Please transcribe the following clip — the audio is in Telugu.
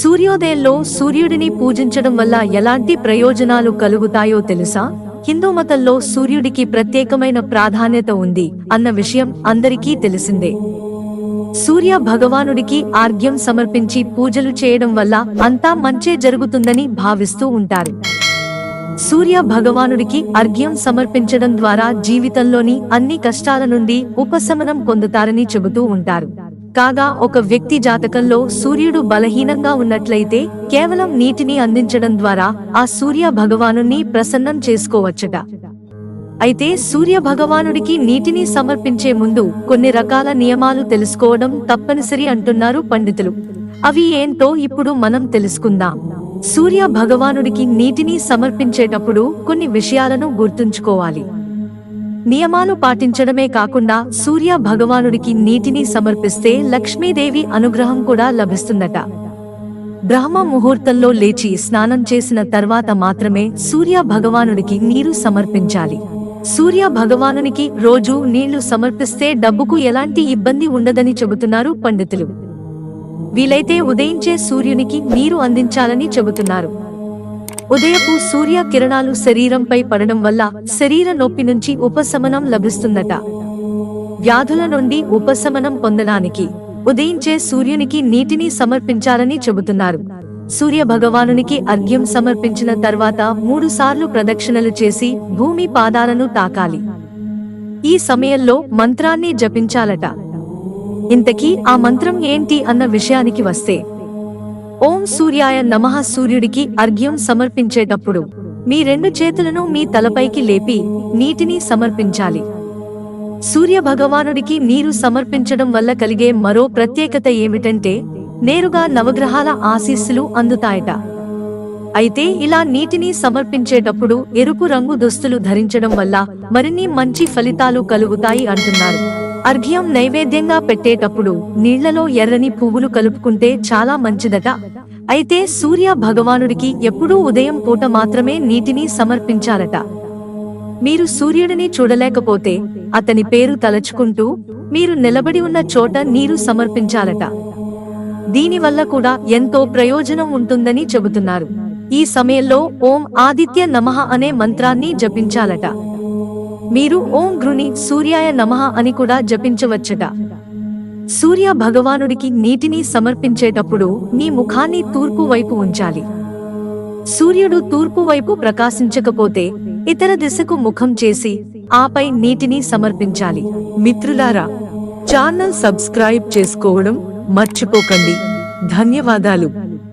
సూర్యోదయంలో సూర్యుడిని పూజించడం వల్ల ఎలాంటి ప్రయోజనాలు కలుగుతాయో తెలుసా? హిందూ మతంలో సూర్యుడికి ప్రత్యేకమైన ప్రాధాన్యత ఉంది అన్న విషయం అందరికీ తెలిసిందే. సూర్య భగవానుడికి ఆర్ఘ్యం సమర్పించి పూజలు చేయడం వల్ల అంతా మంచే జరుగుతుందని భావిస్తూ ఉంటారు. సూర్య భగవానుడికి అర్ఘ్యం సమర్పించడం ద్వారా జీవితంలోని అన్ని కష్టాల నుండి ఉపశమనం పొందుతారని చెబుతూ ఉంటారు. కాగా ఒక వ్యక్తి జాతకంలో సూర్యుడు బలహీనంగా ఉన్నట్లయితే కేవలం నీటిని అందించడం ద్వారా ఆ సూర్య భగవానుని ప్రసన్నం చేసుకోవచ్చట. అయితే సూర్య భగవానుడికి నీటిని సమర్పించే ముందు కొన్ని రకాల నియమాలు తెలుసుకోవడం తప్పనిసరి అంటున్నారు పండితులు. అవి ఏంటో ఇప్పుడు మనం తెలుసుకుందాం. సూర్య భగవానుడికి నీటిని సమర్పించేటప్పుడు కొన్ని విషయాలను గుర్తుంచుకోవాలి. నియమాలు పాటించడమే కాకుండా సూర్య భగవానుడికి నీటిని సమర్పిస్తే లక్ష్మీదేవి అనుగ్రహం కూడా లభిస్తుందట. బ్రహ్మ ముహూర్తంలో లేచి స్నానం చేసిన తర్వాత మాత్రమే సూర్య భగవానుడికి నీరు సమర్పించాలి. సూర్య భగవానునికి రోజు నీళ్ళు సమర్పిస్తే డబ్బుకు ఎలాంటి ఇబ్బంది ఉండదని చెబుతున్నారు పండితులు. వీలైతే ఉదయించే సూర్యునికి నీరు అందించాలని చెబుతున్నారు. ఉదయపు సూర్య కిరణాలు శరీరంపై పడడం వల్ల శరీర నొప్పి నుంచి ఉపశమనం లభిస్తుందట. వ్యాధుల నుండి ఉపశమనం పొందడానికి ఉదయించే సూర్యునికి నీటిని సమర్పించాలని చెబుతున్నారు. సూర్య భగవానునికి అర్ఘ్యం సమర్పించిన తర్వాత మూడు సార్లు ప్రదక్షిణలు చేసి భూమి పాదాలను తాకాలి. ఈ సమయంలో మంత్రాన్ని జపించాలట. ఇంతకీ ఆ మంత్రం ఏంటి అన్న విషయానికి వస్తే ఓం సూర్యాయ నమః సూర్యుడికి అర్ఘ్యం సమర్పించేటప్పుడు మీ రెండు చేతులను మీ తలపైకి లేపి నీటిని సమర్పించాలి. సూర్య భగవానుడికి నీరు సమర్పించడం వల్ల కలిగే మరో ప్రత్యేకత ఏమిటంటే నేరుగా నవగ్రహాల ఆశీస్సులు అందుతాయట. అయితే ఇలా నీటిని సమర్పించేటప్పుడు ఎరుపు రంగు దుస్తులు ధరించడం వల్ల మరిన్ని మంచి ఫలితాలు కలుగుతాయి అంటున్నారు. అర్ఘ్యం నైవేద్యంగా పెట్టేటప్పుడు నీళ్ళలో ఎర్రని పువ్వులు కలుపుకుంటే చాలా మంచిదట. అయితే సూర్య భగవానుడికి ఎప్పుడూ ఉదయం పూట మాత్రమే నీటిని సమర్పించాలట. మీరు సూర్యుడిని చూడలేకపోతే అతని పేరు తలచుకుంటూ మీరు నిలబడి ఉన్న చోట నీరు సమర్పించాలట. దీనివల్ల కూడా ఎంతో ప్రయోజనం ఉంటుందని చెబుతున్నారు. ఈ సమయంలో ఓం ఆదిత్య నమః అనే మంత్రాన్ని జపించాలట. మీరు ఓం గృని సూర్యాయ నమః అని కూడా జపించవచ్చట. సూర్య భగవానుడికి నీటిని సమర్పించేటప్పుడు నీ ముఖాన్ని తూర్పు వైపు ఉంచాలి. సూర్యుడు తూర్పు వైపు ప్రకాశించకపోతే ఇతర దిశకు ముఖం చేసి ఆపై నీటిని సమర్పించాలి. మిత్రులారా ఛానల్ సబ్స్క్రైబ్ చేసుకోవడం మర్చిపోకండి. ధన్యవాదాలు.